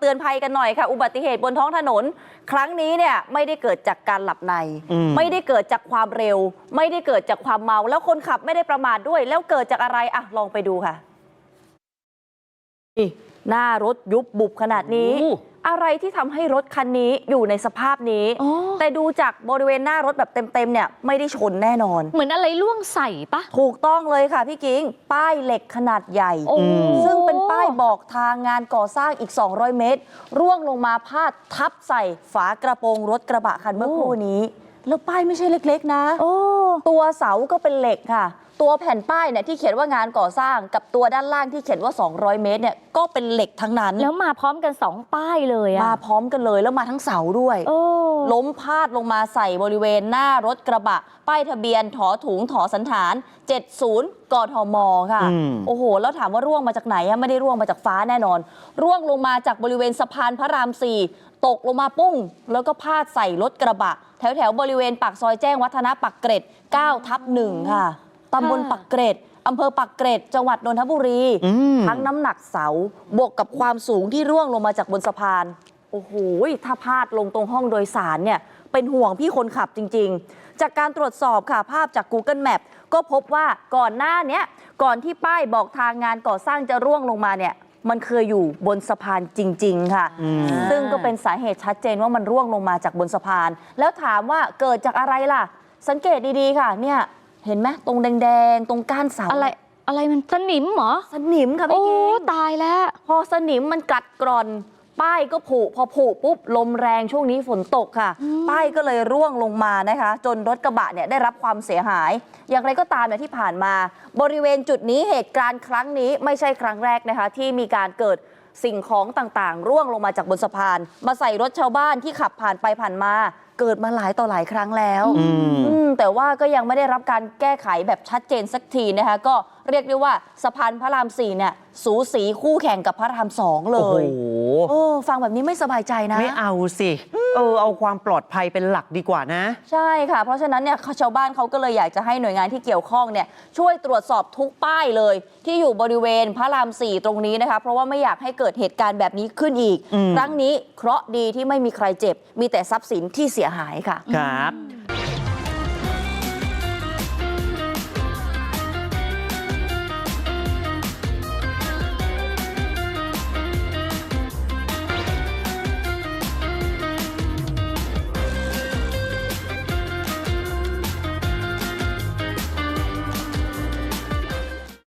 เตือนภัยกันหน่อยค่ะอุบัติเหตุบนท้องถนน ครั้งนี้เนี่ยไม่ได้เกิดจากการหลับในอืมไม่ได้เกิดจากความเร็ว ไม่ได้เกิดจากความเมาแล้วคนขับไม่ได้ประมาทด้วย แล้วเกิดจากอะไรอะลองไปดูค่ะนี่หน้ารถยุบบุบขนาดนี้โอ้อะไรที่ทำให้รถคันนี้อยู่ในสภาพนี้อ๋อแต่ดูจากบริเวณหน้ารถแบบเต็มๆเนี่ยไม่ได้ชนแน่นอน เหมือนอะไรล่วงใส่ปะถูกต้องเลยค่ะพี่กิ้งป้ายเหล็กขนาดใหญ่โอ้ซึ่งเป็นป้าย บอกทางงานก่อสร้างอีก 200 เมตร ร่วงลงมาพาดทับใส่ฝากระโปรงรถกระบะคันเมื่อครู่นี้ แล้วป้ายไม่ใช่เล็กๆ นะโอ้ตัวเสาก็เป็นเหล็กค่ะ ตัวแผ่นป้ายเนี่ยที่เขียนว่างานก่อสร้างกับตัวด้านล่างที่เขียนว่า 200 เมตรเนี่ยก็เป็นเหล็กทั้งนั้น แล้วมาพร้อมกันสองป้ายเลยอะมาพร้อมกันเลยแล้วมาทั้งเสาด้วยโอ้ ล้มพาดลงมาใส่บริเวณหน้ารถกระบะ ป้ายทะเบียนถอถุงถอสันฐาน 70 กทมค่ะอืมโอ้โห แล้วถามว่าร่วงมาจากไหนอะไม่ได้ร่วงมาจากฟ้าแน่นอน ร่วงลงมาจากบริเวณสะพานพระราม4ตกลงมาปุ้ง แล้วก็พาดใส่รถกระบะ แถวแถวๆบริเวณปากซอยแจ้งวัฒนะปักเกร็ด9ทับหนึ่งค่ะตำบลปักเกร็ดอำเภอปักเกร็ดจังหวัดนนทบุรีอืมทั้งน้ำหนักเสาบวกกับความสูงที่ร่วงลงมาจากบนสะพาน โอ้โห ถ้าพลาดลงตรงห้องโดยสารเนี่ยเป็นห่วงพี่คนขับจริง ๆ จากการตรวจสอบค่ะภาพจาก Google Map ก็พบว่าก่อนหน้าเนี้ยก่อนที่ป้ายบอกทางงานก่อสร้างจะร่วงลงมาเนี่ยมันเคยอยู่บนสะพานจริง ๆ ค่ะอืมซึ่งก็เป็นสาเหตุชัดเจนว่ามันร่วงลงมาจากบนสะพาน แล้วถามว่าเกิดจากอะไรล่ะ สังเกตดีๆ ค่ะ เนี่ยเห็นไหมตรงแดงๆ ตรงก้านเสา อะไรอะไรมันสนิมเหรอ สนิมค่ะโอ้พี่กิ๊กตายแล้ว พอสนิมมันกัดกร่อน ป้ายก็ผุพอผุปุ๊บลมแรงช่วงนี้ฝนตกค่ะ ป้ายก็เลยร่วงลงมานะคะ จนรถกระบะเนี่ยได้รับความเสียหาย อย่างไรก็ตามเนี่ยที่ผ่านมา บริเวณจุดนี้เหตุการณ์ครั้งนี้ไม่ใช่ครั้งแรกนะคะ ที่มีการเกิดสิ่งของต่างๆ ร่วงลงมาจากบนสะพาน มาใส่รถชาวบ้านที่ขับผ่านไปผ่านมา เกิดมาหลายต่อหลายครั้งแล้วอืมอืม แต่ว่าก็ยังไม่ได้รับการแก้ไขแบบชัดเจนสักทีนะคะก็เรียกได้ว่าสะพานพระรามสี่เนี่ยสูสีคู่แข่งกับพระรามสองเลโอ้โหยโอ้ฟังแบบนี้ไม่สบายใจนะ ไม่เอาสิ เออ เอาความปลอดภัยเป็นหลักดีกว่านะ ใช่ค่ะ เพราะฉะนั้นเนี่ยชาวบ้านเขาก็เลยอยากจะให้หน่วยงานที่เกี่ยวข้องเนี่ยช่วยตรวจสอบทุกป้ายเลย ที่อยู่บริเวณพระรามสี่ตรงนี้นะคะ เพราะว่าไม่อยากให้เกิดเหตุการณ์แบบนี้ขึ้นอีก อืม ครั้งนี้เคราะห์ดีที่ไม่มีใครเจ็บ มีแต่ทรัพย์สินที่เสียหายค่ะ ครับ